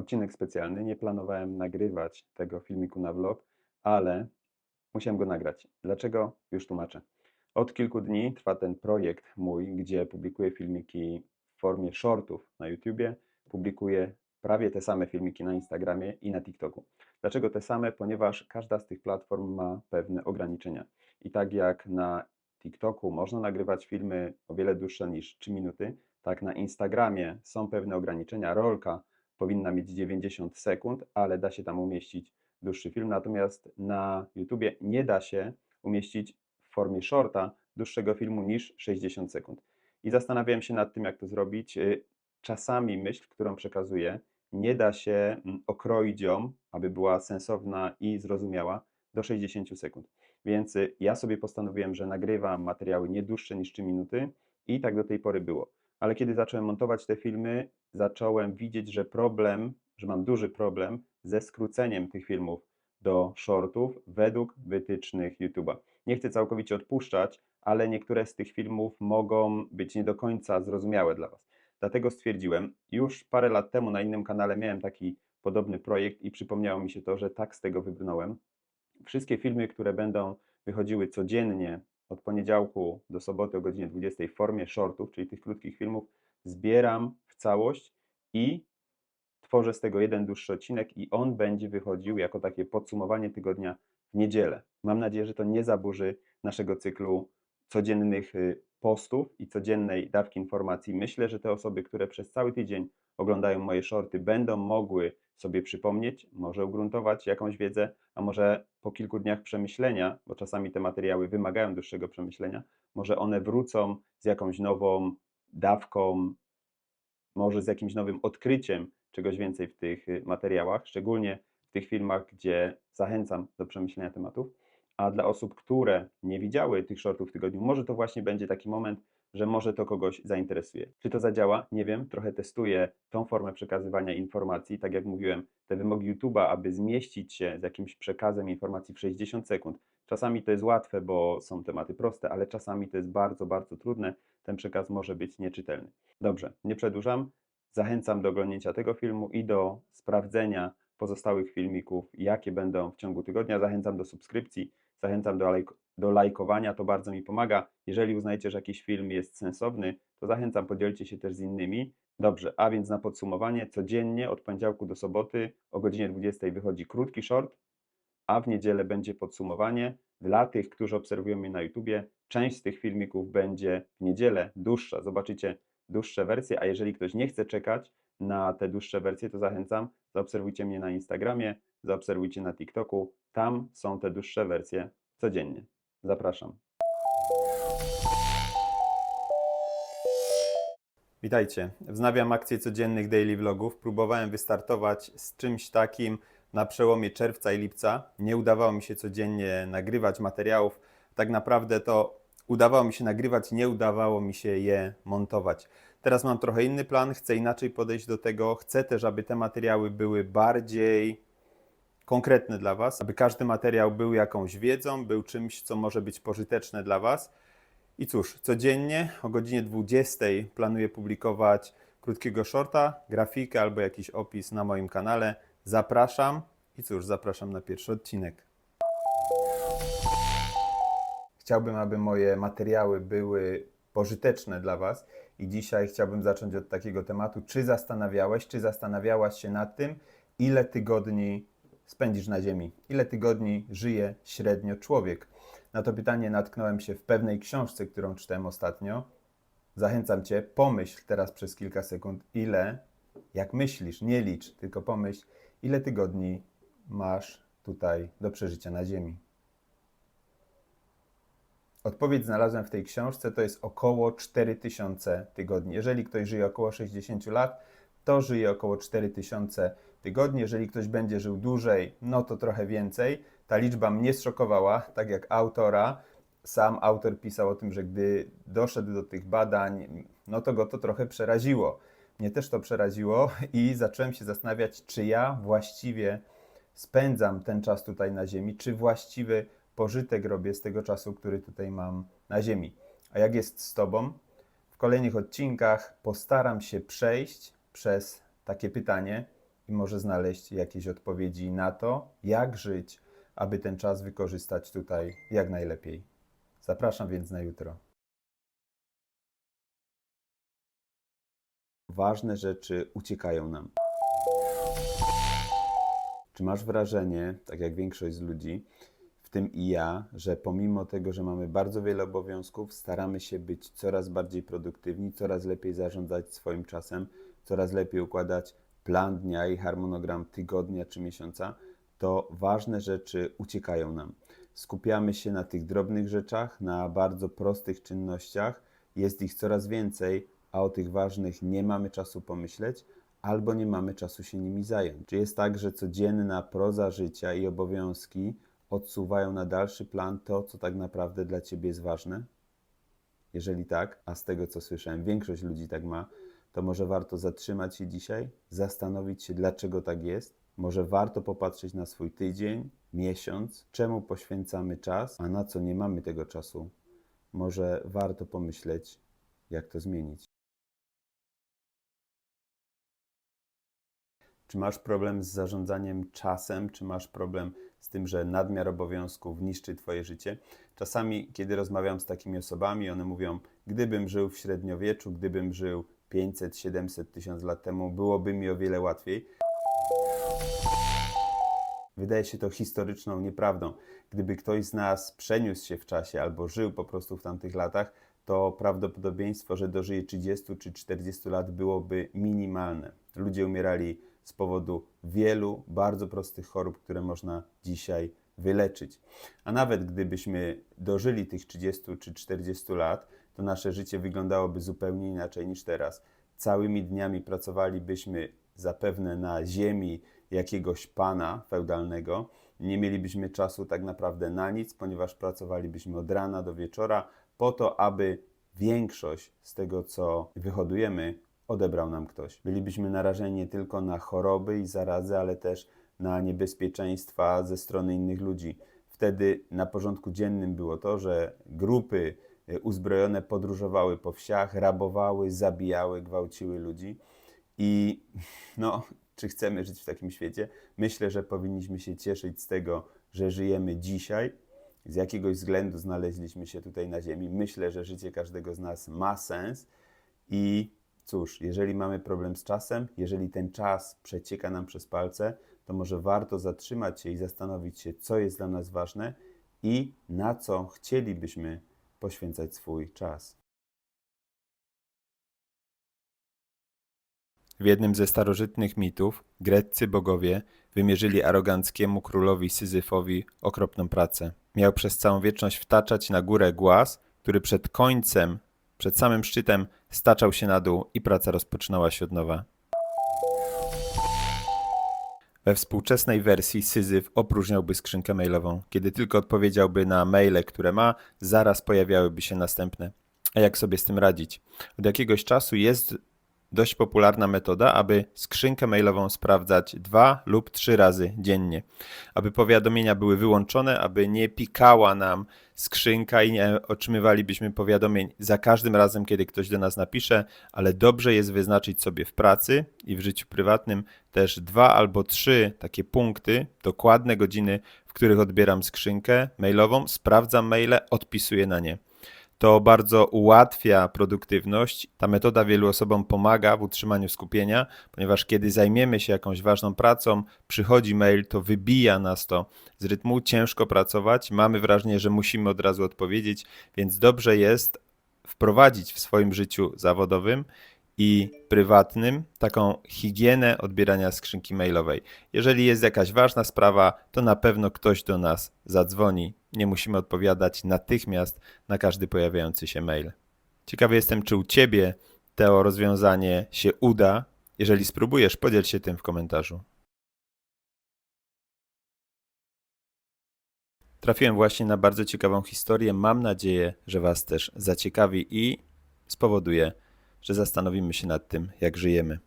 odcinek specjalny. Nie planowałem nagrywać tego filmiku na vlog, ale musiałem go nagrać. Dlaczego? Już tłumaczę. Od kilku dni trwa ten projekt mój, gdzie publikuję filmiki w formie shortów na YouTubie. Publikuję prawie te same filmiki na Instagramie i na TikToku. Dlaczego te same? Ponieważ każda z tych platform ma pewne ograniczenia. I tak jak na TikToku można nagrywać filmy o wiele dłuższe niż 3 minuty, tak na Instagramie są pewne ograniczenia. Rolka powinna mieć 90 sekund, ale da się tam umieścić dłuższy film. Natomiast na YouTubie nie da się umieścić w formie shorta dłuższego filmu niż 60 sekund. I zastanawiałem się nad tym, jak to zrobić. Y, Czasami myśl, którą przekazuję, nie da się mm, okroić ją, aby była sensowna i zrozumiała do 60 sekund. Więc y, ja sobie postanowiłem, że nagrywam materiały nie dłuższe niż 3 minuty i tak do tej pory było. Ale kiedy zacząłem montować te filmy, zacząłem widzieć, że problem, że mam duży problem ze skróceniem tych filmów do shortów według wytycznych YouTube'a. Nie chcę całkowicie odpuszczać, ale niektóre z tych filmów mogą być nie do końca zrozumiałe dla Was. Dlatego stwierdziłem, już parę lat temu na innym kanale miałem taki podobny projekt i przypomniało mi się to, że tak z tego wybrnąłem. Wszystkie filmy, które będą wychodziły codziennie od poniedziałku do soboty o godzinie 20 w formie shortów, czyli tych krótkich filmów, zbieram w całość i tworzę z tego jeden dłuższy odcinek i on będzie wychodził jako takie podsumowanie tygodnia w niedzielę. Mam nadzieję, że to nie zaburzy naszego cyklu codziennych y, postów i codziennej dawki informacji. Myślę, że te osoby, które przez cały tydzień oglądają moje shorty, będą mogły sobie przypomnieć, może ugruntować jakąś wiedzę, a może po kilku dniach przemyślenia, bo czasami te materiały wymagają dłuższego przemyślenia, może one wrócą z jakąś nową dawką, może z jakimś nowym odkryciem czegoś więcej w tych y, materiałach, szczególnie w tych filmach, gdzie zachęcam do przemyślenia tematów. A dla osób, które nie widziały tych shortów w tygodniu, może to właśnie będzie taki moment, że może to kogoś zainteresuje. Czy to zadziała? Nie wiem. Trochę testuję tą formę przekazywania informacji. Tak jak mówiłem, te wymogi YouTube'a, aby zmieścić się z jakimś przekazem informacji w 60 sekund. Czasami to jest łatwe, bo są tematy proste, ale czasami to jest bardzo, bardzo trudne. Ten przekaz może być nieczytelny. Dobrze, nie przedłużam. Zachęcam do oglądnięcia tego filmu i do sprawdzenia pozostałych filmików, jakie będą w ciągu tygodnia. Zachęcam do subskrypcji, zachęcam do, lajk do lajkowania, to bardzo mi pomaga. Jeżeli uznajecie, że jakiś film jest sensowny, to zachęcam, podzielcie się też z innymi. Dobrze, a więc na podsumowanie, codziennie od poniedziałku do soboty o godzinie 20 wychodzi krótki short, a w niedzielę będzie podsumowanie. Dla tych, którzy obserwują mnie na YouTubie, część z tych filmików będzie w niedzielę dłuższa. Zobaczycie dłuższe wersje, a jeżeli ktoś nie chce czekać na te dłuższe wersje, to zachęcam, zaobserwujcie mnie na Instagramie, zaobserwujcie na TikToku. Tam są te dłuższe wersje codziennie. Zapraszam. Witajcie. Wznawiam akcję codziennych daily vlogów. Próbowałem wystartować z czymś takim na przełomie czerwca i lipca. Nie udawało mi się codziennie nagrywać materiałów. Tak naprawdę to udawało mi się nagrywać, nie udawało mi się je montować. Teraz mam trochę inny plan, chcę inaczej podejść do tego. Chcę też, aby te materiały były bardziej konkretne dla Was, aby każdy materiał był jakąś wiedzą, był czymś, co może być pożyteczne dla Was. I cóż, codziennie o godzinie 20 planuję publikować krótkiego shorta, grafikę albo jakiś opis na moim kanale. Zapraszam i cóż, zapraszam na pierwszy odcinek. Chciałbym, aby moje materiały były pożyteczne dla Was i dzisiaj chciałbym zacząć od takiego tematu. Czy zastanawiałeś, czy zastanawiałaś się nad tym, ile tygodni spędzisz na Ziemi? Ile tygodni żyje średnio człowiek? Na to pytanie natknąłem się w pewnej książce, którą czytałem ostatnio. Zachęcam Cię, pomyśl teraz przez kilka sekund, ile, jak myślisz, nie licz, tylko pomyśl, ile tygodni masz tutaj do przeżycia na Ziemi. Odpowiedź znalazłem w tej książce, to jest około 4000 tygodni. Jeżeli ktoś żyje około 60 lat, to żyje około 4000 tygodni. Jeżeli ktoś będzie żył dłużej, no to trochę więcej. Ta liczba mnie zszokowała, tak jak autora. Sam autor pisał o tym, że gdy doszedł do tych badań, no to go to trochę przeraziło. Mnie też to przeraziło i zacząłem się zastanawiać, czy ja właściwie spędzam ten czas tutaj na Ziemi, czy właściwy pożytek robię z tego czasu, który tutaj mam na Ziemi. A jak jest z Tobą? W kolejnych odcinkach postaram się przejść przez takie pytanie, i może znaleźć jakieś odpowiedzi na to, jak żyć, aby ten czas wykorzystać tutaj jak najlepiej. Zapraszam więc na jutro. Ważne rzeczy uciekają nam. Czy masz wrażenie, tak jak większość z ludzi, w tym i ja, że pomimo tego, że mamy bardzo wiele obowiązków, staramy się być coraz bardziej produktywni, coraz lepiej zarządzać swoim czasem, coraz lepiej układać plan dnia i harmonogram tygodnia czy miesiąca, to ważne rzeczy uciekają nam. Skupiamy się na tych drobnych rzeczach, na bardzo prostych czynnościach, jest ich coraz więcej, a o tych ważnych nie mamy czasu pomyśleć, albo nie mamy czasu się nimi zająć. Czy jest tak, że codzienna proza życia i obowiązki odsuwają na dalszy plan to, co tak naprawdę dla Ciebie jest ważne? Jeżeli tak, a z tego co słyszałem, większość ludzi tak ma, to może warto zatrzymać się dzisiaj, zastanowić się, dlaczego tak jest. Może warto popatrzeć na swój tydzień, miesiąc, czemu poświęcamy czas, a na co nie mamy tego czasu. Może warto pomyśleć, jak to zmienić. Czy masz problem z zarządzaniem czasem? Czy masz problem z tym, że nadmiar obowiązków niszczy Twoje życie? Czasami, kiedy rozmawiam z takimi osobami, one mówią: Gdybym żył w średniowieczu, gdybym żył 500, 700, 1000 lat temu, byłoby mi o wiele łatwiej. Wydaje się to historyczną nieprawdą. Gdyby ktoś z nas przeniósł się w czasie albo żył po prostu w tamtych latach, to prawdopodobieństwo, że dożyje 30 czy 40 lat byłoby minimalne. Ludzie umierali z powodu wielu bardzo prostych chorób, które można dzisiaj wyleczyć. A nawet gdybyśmy dożyli tych 30 czy 40 lat, to nasze życie wyglądałoby zupełnie inaczej niż teraz. Całymi dniami pracowalibyśmy zapewne na ziemi jakiegoś pana feudalnego. Nie mielibyśmy czasu tak naprawdę na nic, ponieważ pracowalibyśmy od rana do wieczora po to, aby większość z tego, co wyhodujemy, odebrał nam ktoś. Bylibyśmy narażeni nie tylko na choroby i zarazy, ale też na niebezpieczeństwa ze strony innych ludzi. Wtedy na porządku dziennym było to, że grupy uzbrojone podróżowały po wsiach, rabowały, zabijały, gwałciły ludzi. I no, czy chcemy żyć w takim świecie? Myślę, że powinniśmy się cieszyć z tego, że żyjemy dzisiaj. Z jakiegoś względu znaleźliśmy się tutaj na Ziemi. Myślę, że życie każdego z nas ma sens. I cóż, jeżeli mamy problem z czasem, jeżeli ten czas przecieka nam przez palce, to może warto zatrzymać się i zastanowić się, co jest dla nas ważne i na co chcielibyśmy poświęcać swój czas. W jednym ze starożytnych mitów greccy bogowie wymierzyli aroganckiemu królowi Syzyfowi okropną pracę. Miał przez całą wieczność wtaczać na górę głaz, który przed końcem, przed samym szczytem staczał się na dół i praca rozpoczynała się od nowa. We współczesnej wersji Syzyf opróżniałby skrzynkę mailową. Kiedy tylko odpowiedziałby na maile, które ma, zaraz pojawiałyby się następne. A jak sobie z tym radzić? Od jakiegoś czasu jest dość popularna metoda, aby skrzynkę mailową sprawdzać dwa lub trzy razy dziennie. Aby powiadomienia były wyłączone, aby nie pikała nam skrzynka i nie otrzymywalibyśmy powiadomień za każdym razem, kiedy ktoś do nas napisze, ale dobrze jest wyznaczyć sobie w pracy i w życiu prywatnym też dwa albo trzy takie punkty, dokładne godziny, w których odbieram skrzynkę mailową, sprawdzam maile, odpisuję na nie. To bardzo ułatwia produktywność. Ta metoda wielu osobom pomaga w utrzymaniu skupienia, ponieważ kiedy zajmiemy się jakąś ważną pracą, przychodzi mail, to wybija nas to z rytmu, ciężko pracować, mamy wrażenie, że musimy od razu odpowiedzieć, więc dobrze jest wprowadzić w swoim życiu zawodowym i prywatnym taką higienę odbierania skrzynki mailowej. Jeżeli jest jakaś ważna sprawa, to na pewno ktoś do nas zadzwoni. Nie musimy odpowiadać natychmiast na każdy pojawiający się mail. Ciekawy jestem, czy u Ciebie to rozwiązanie się uda. Jeżeli spróbujesz, podziel się tym w komentarzu. Trafiłem właśnie na bardzo ciekawą historię. Mam nadzieję, że Was też zaciekawi i spowoduje, że zastanowimy się nad tym, jak żyjemy.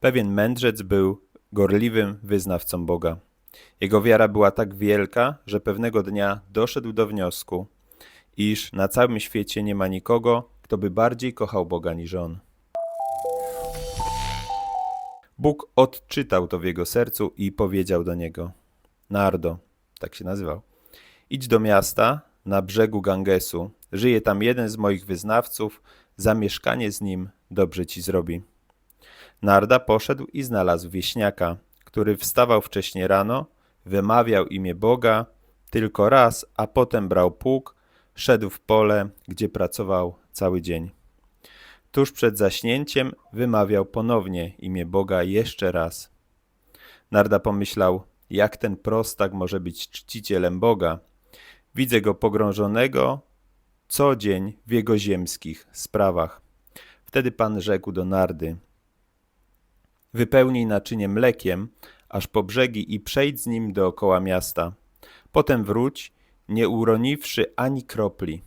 Pewien mędrzec był gorliwym wyznawcą Boga. Jego wiara była tak wielka, że pewnego dnia doszedł do wniosku, iż na całym świecie nie ma nikogo, kto by bardziej kochał Boga niż on. Bóg odczytał to w jego sercu i powiedział do niego: Nardo, tak się nazywał, idź do miasta na brzegu Gangesu. Żyje tam jeden z moich wyznawców, zamieszkanie z nim dobrze ci zrobi. Narda poszedł i znalazł wieśniaka, który wstawał wcześnie rano, wymawiał imię Boga tylko raz, a potem brał pług, szedł w pole, gdzie pracował cały dzień. Tuż przed zaśnięciem wymawiał ponownie imię Boga jeszcze raz. Narda pomyślał, jak ten prostak może być czcicielem Boga. Widzę go pogrążonego co dzień w jego ziemskich sprawach. Wtedy Pan rzekł do Nardy: Wypełnij naczynie mlekiem, aż po brzegi i przejdź z nim dookoła miasta. Potem wróć, nie uroniwszy ani kropli.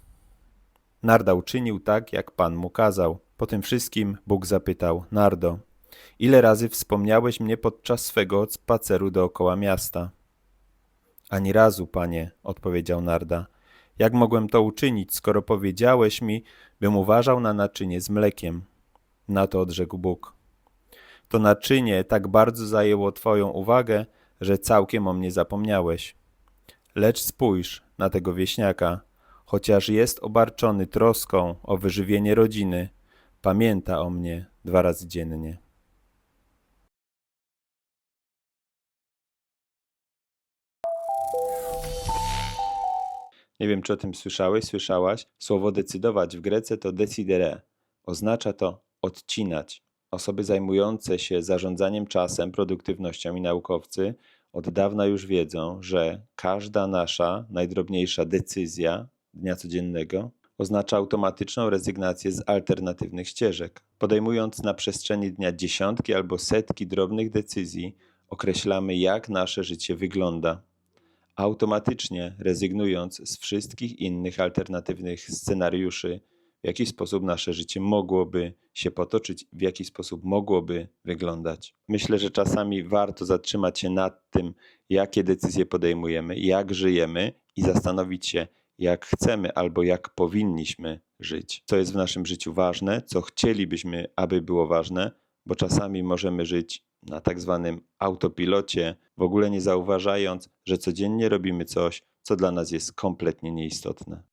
Narda uczynił tak, jak Pan mu kazał. Po tym wszystkim Bóg zapytał: Nardo, ile razy wspomniałeś mnie podczas swego spaceru dookoła miasta? Ani razu, panie, odpowiedział Narda. Jak mogłem to uczynić, skoro powiedziałeś mi, bym uważał na naczynie z mlekiem? Na to odrzekł Bóg. To naczynie tak bardzo zajęło Twoją uwagę, że całkiem o mnie zapomniałeś. Lecz spójrz na tego wieśniaka, chociaż jest obarczony troską o wyżywienie rodziny, pamięta o mnie dwa razy dziennie. Nie wiem, czy o tym słyszałeś, słyszałaś. Słowo decydować w Grece to decidere. Oznacza to odcinać. Osoby zajmujące się zarządzaniem czasem, produktywnością i naukowcy od dawna już wiedzą, że każda nasza najdrobniejsza decyzja dnia codziennego oznacza automatyczną rezygnację z alternatywnych ścieżek. Podejmując na przestrzeni dnia dziesiątki albo setki drobnych decyzji, określamy, jak nasze życie wygląda automatycznie rezygnując z wszystkich innych alternatywnych scenariuszy, w jaki sposób nasze życie mogłoby się potoczyć, w jaki sposób mogłoby wyglądać. Myślę, że czasami warto zatrzymać się nad tym, jakie decyzje podejmujemy, jak żyjemy i zastanowić się, jak chcemy albo jak powinniśmy żyć. Co jest w naszym życiu ważne, co chcielibyśmy, aby było ważne, bo czasami możemy żyć na tak zwanym autopilocie, w ogóle nie zauważając, że codziennie robimy coś, co dla nas jest kompletnie nieistotne.